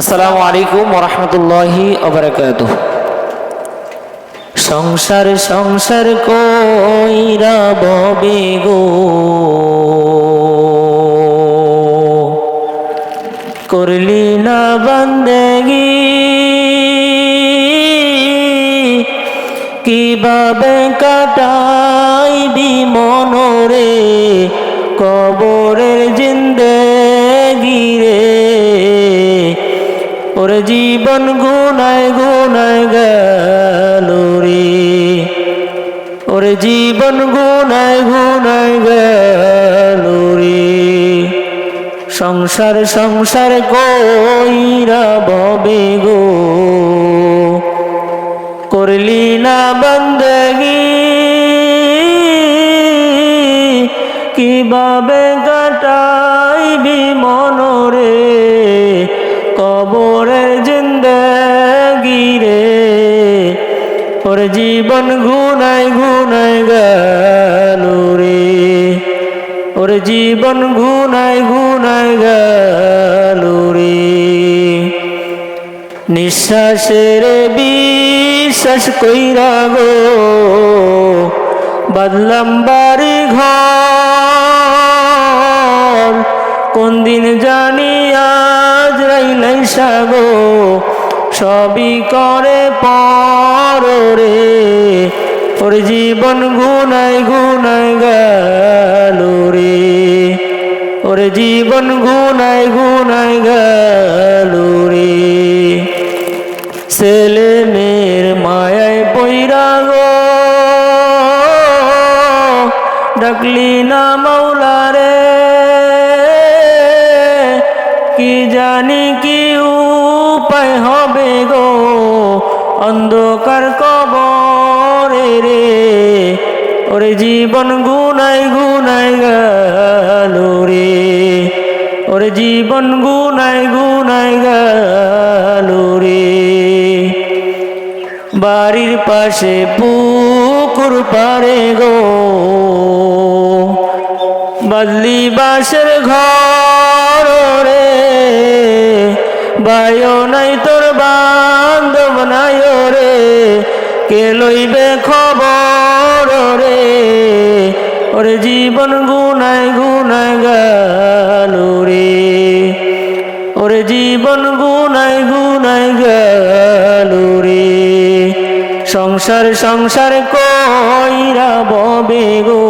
আসসালামু আলাইকুম ওরহমতুল্লাহি সংসার সংসার কইরা ববে গো। করলি না বন্দেগি। কীভাবে কাটাইবি ওর জীবন গুনায় গুনায় গেল রে। ওর জীবন গুনায় গুনায় গেল রে। সংসার সংসার কইরা ববে গো। করলি না বন্দগি, কীভাবে কাটাইবি ওর জীবন গুনাই গুনাই গেল রে। ওর জীবন গুনাই গুনাই গেল রে। নিঃশ্বাসের বিশ্বাস কইরা গো, বদলাম বাড়ি ঘর। কোন দিন জানি আজ রাইলাই সাগো সবই করে পর রে। ওর জীবন গুনাই গুনাই গেল রে। ওর জীবন গুনাই গুনাই গেল রে। ছেলে মেয়ের মায়ায় পৈরা গো। ডাকলি না মাওলা রে। কি জানি কি উপায় হবে গো, অন্ধকার কবরে রে। ওরে জীবন গুনাই গুনাই গেল রে। ওরে জীবন গুনাই গুনাই গেল রে। বাড়ির পাশে পুকুর পারে গো, বদলি বাসের ঘর রে। বায়ো নাই তোর বান্ধব নাই রে। কে লইবে খবর রে? ওরে জীবন গুনাই গুনাই গেল রে। ওরে জীবন গুনাই গুনাই গেল রে। সংসার সংসার কইরা ববে গো।